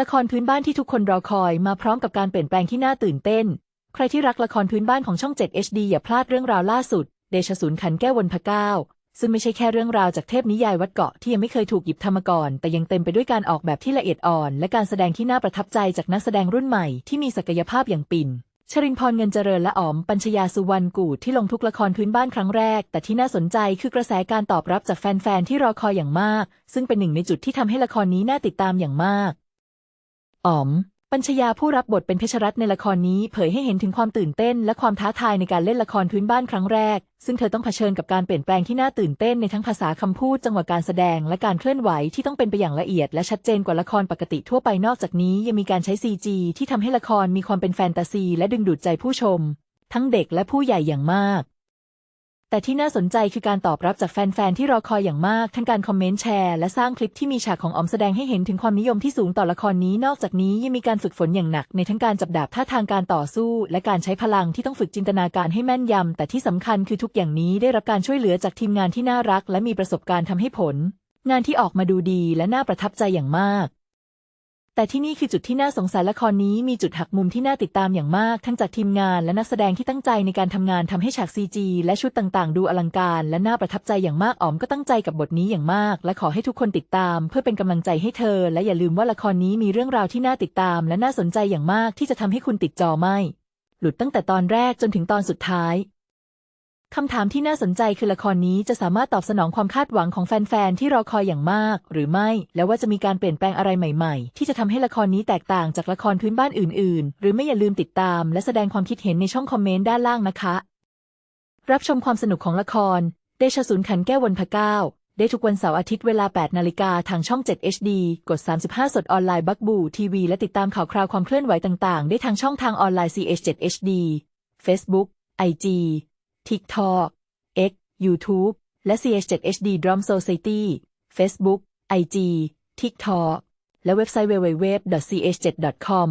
ละครพื้นบ้านที่ทุกคนรอคอยมาพร้อมกับการเปลี่ยนแปลงที่น่าตื่นเต้น ใครที่รักละครพื้นบ้านของช่อง 7 HD อย่าพลาดเรื่องราวล่าสุด เดชศูนย์ขันแก้ววนพะก้าซึ่งไม่ใช่แค่เรื่องราวจากเทพนิยายวัดเกาะที่ยังไม่เคยถูกหยิบทำมาก่อน แต่ยังเต็มไปด้วยการออกแบบที่ละเอียดอ่อน และการแสดงที่น่าประทับใจจากนักแสดงรุ่นใหม่ที่มีศักยภาพอย่างปิ่น ชรินพรเงินเจริญและอ๋อม ปัญชยาสุวรรณกูดที่ลงทุกละครพื้นบ้านครั้งแรก แต่ที่น่าสนใจคือกระแสการตอบรับจากแฟนๆที่รอคอยอย่างมาก ซึ่งเป็นหนึ่งในจุดที่ทำให้ละครนี้น่าติดตามอย่างมาก อ๋อม ปัญชยาผู้รับบทเป็นเพชรรัตน์ในละครนี้เผยให้เห็นถึงความตื่นเต้น และความท้าทายในการเล่นละครพื้นบ้านครั้งแรก ซึ่งเธอต้องเผชิญกับการเปลี่ยนแปลงที่น่าตื่นเต้นในทั้งภาษาคำพูดจังหวะการแสดง และการเคลื่อนไหวที่ต้องเป็นไปอย่างละเอียด และชัดเจนกว่าละครปกติทั่วไปนอกจากนี้ ยังมีการใช้ CG ที่ทำให้ละครมีความเป็นแฟนตาซี และดึงดูดใจผู้ชม ทั้งเด็กและผู้ใหญ่อย่างมาก แต่ที่น่าสนใจคือการตอบรับจากแฟน ๆ ที่รอคอยอย่างมาก ทั้งการคอมเมนต์แชร์และสร้างคลิปที่มีฉากของออมแสดงให้เห็นถึงความนิยมที่สูงต่อละครนี้ นอกจากนี้ยังมีการฝึกฝนอย่างหนัก ในทั้งการจับดาบท่าทางการต่อสู้ และการใช้พลังที่ต้องฝึกจินตนาการให้แม่นยำ แต่ที่สำคัญคือทุกอย่างนี้ได้รับการช่วยเหลือจากทีมงานที่น่ารัก และมีประสบการณ์ทำให้ผล งานที่ออกมาดูดีและน่าประทับใจอย่างมาก แต่ที่นี่คือจุดที่น่าสงสัยละครนี้มีจุดหักมุมที่น่าติดตามอย่างมาก ทั้งจากทีมงานและนักแสดงที่ตั้งใจในการทำงานทำให้ฉากซีจีและชุดต่างๆ ดูอลังการ และน่าประทับใจอย่างมากอ๋อมก็ตั้งใจกับบทนี้อย่างมาก และขอให้ทุกคนติดตาม เพื่อเป็นกำลังใจให้เธอ และอย่าลืมว่าละครนี้มีเรื่องราวที่น่าติดตาม และน่าสนใจอย่างมากที่จะทำให้คุณติดจอไม่ หลุดตั้งแต่ตอนแรกจนถึงตอนสุดท้าย คำถามที่น่าสนใจคือละครนี้จะสามารถตอบสนองความคาดหวังของแฟนๆ ที่รอคอยอย่างมาก หรือไม่ และว่าจะมีการเปลี่ยนแปลงอะไรใหม่ๆ ที่จะทำให้ละครนี้แตกต่างจากละครพื้นบ้านอื่นๆ หรือไม่อย่าลืมติดตาม และแสดงความคิดเห็นในช่องคอมเมนต์ด้านล่างนะคะ รับชมความสนุกของละคร เดชศูนย์ขันแก้ววนพะเก้าได้ทุกวันเสาร์อาทิตย์เวลา 8 นาฬิกาทางช่อง 7 HD กด 35 สดออนไลน์บักบูทีวีและติดตามข่าวคราวความเคลื่อนไหวต่างๆ ได้ทางช่องทางออนไลน์ CH7 HD Facebook IG TikTok X YouTube และ CH7 HD Drum Society Facebook IG TikTok และเว็บไซต์ www.ch7.com